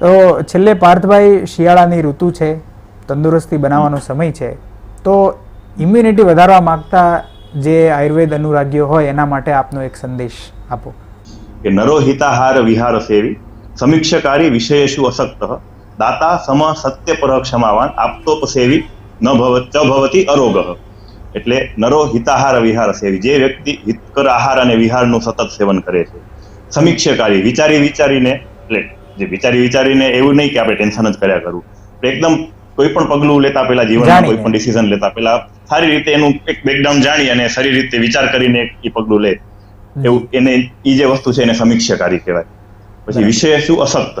તો છેલ્લે પાર્થભાઈ શિયાળાની ઋતુ છે, તંદુરસ્તી બનાવવાનો સમય છે. તો ઇમ્યુનિટી વધારવા માંગતા જે આયુર્વેદ અનુરાગીઓ હોય, એના માટે આપનો એક સંદેશ આપો. કે નરો હિતાહાર વિહાર સેવી, સમીક્ષકારી વિષયેશુ અસક્ત દાતા સમ સત્ય પર ક્ષમાવાન આપતોપસેવી ન ભવત ભવતી અરોગ. એટલે નરો હિતાહાર વિહાર સેવી, જે વ્યક્તિ હિતકર આહાર અને વિહારનું સતત સેવન કરે છે. સમીક્ષકારી, વિચારી વિચારીને, એટલે જે વિચારી વિચારીને એવું નહીં કે આપણે ટેન્શન જ કર્યા કરવું એકદમ કોઈ પણ પગલું લેતા પહેલા જીવનમાં. કોઈ પણ ડિસિઝન લેતા પહેલા સારી રીતે એનું એક બેકગ્રાઉન્ડ જાણી અને સારી રીતે વિચાર કરીને એ પગલું લે. એવું એને એ જે વસ્તુ છે એને સમીક્ષાકારી કહેવાય. પછી વિષય શું અશક્ત?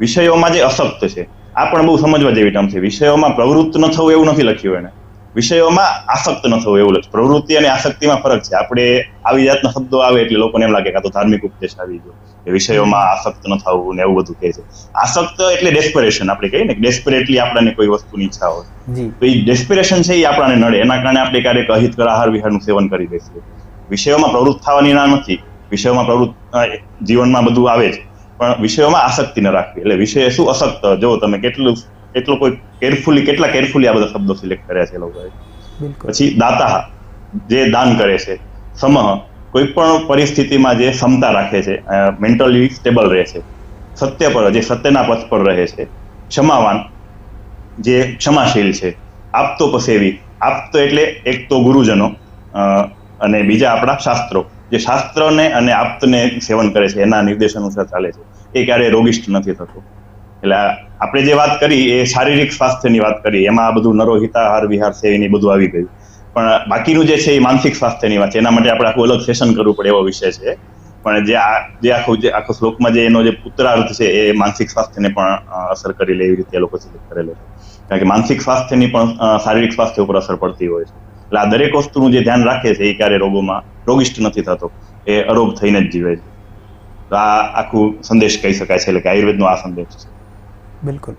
વિષયોમાં જે અશક્ત છે આ પણ બહુ સમજવા જેવી ટર્મ છે. વિષયોમાં પ્રવૃત્ત ન થવું એવું નથી લખ્યું એને. વિષયોમાં આસક્ત ન થવું એવું લક્ષ પ્રવૃત્તિ અને આસક્તિમાં ફરક છે. આપણે આવી જાતના શબ્દો આવે એટલે લોકોને એમ લાગે કે આ તો ધાર્મિક ઉપદેશ આવી ગયો એ વિષયોમાં આસક્ત ન થવું ને એવું બધું કહે છે. આસક્ત એટલે ડેસ્પરેશન આપણે કહીએ ને ડેસ્પરેટલી આપણને કોઈ વસ્તુની ઈચ્છા હોય. તો એ ડેસ્પિરેશન છે એ આપણને નડે. એના કારણે આપણે ક્યારેક અહિત આહાર વિહારનું સેવન કરી દઈશું. વિષયોમાં પ્રવૃત્ત થવાની ના નથી. વિષયોમાં પ્રવૃત્ત જીવનમાં બધું આવે જ. પણ વિષયોમાં આસક્તિ ન રાખવી. એટલે વિષય શું અસક્ત જો તમે કેટલું કેટલું કોઈ કેરફુલી કેટલા કેરફુલી આ બધા શબ્દો સિલેક્ટ કર્યા છે લોકોએ. પછી દાતા જે દાન કરે છે સમહ કોઈ પણ પરિસ્થિતિમાં જે ક્ષમતા રાખે છે મેન્ટલી સ્ટેબલ રહે છે સત્ય પર જે સત્યના પથ પર રહે છે ક્ષમાવાન જે ક્ષમાશીલ છે આપતો પસેવી આપતો એટલે એક તો ગુરુજનો અને બીજા આપણા શાસ્ત્રો. જે શાસ્ત્રને અને આપતને સેવન કરે છે એના નિર્દેશ અનુસાર ચાલે છે. એ ક્યારેય રોગિષ્ટ નથી થતું. એટલે આ આપણે જે વાત કરી, એ શારીરિક સ્વાસ્થ્યની વાત કરી, એમાં આ બધું નરોહિતાહાર વિહાર સેવીની બધું આવી ગયું. પણ બાકીનું જે છે એ માનસિક સ્વાસ્થ્યની વાત છે, એના માટે આપણે આખું અલગ સેશન કરવું પડે એવો વિષય છે. પણ જે આ, જે આખું, જે આખો શ્લોકમાં જે એનો જે પુત્રાર્થ છે, એ માનસિક સ્વાસ્થ્યને પણ અસર કરી લે એવી રીતે એ લોકો સિલેક્ટ કરેલો છે. કારણ કે માનસિક સ્વાસ્થ્યની પણ શારીરિક સ્વાસ્થ્ય ઉપર અસર પડતી હોય છે. એટલે આ દરેક વસ્તુનું જે ધ્યાન રાખે છે, એ ક્યારે રોગોમાં, રોગિષ્ટ નથી થતો, એ અરોગ થઈને જ જીવે છે. તો આ આખું સંદેશ કહી શકાય છે, એટલે કે આયુર્વેદનો આ સંદેશ છે. બિલકુલ.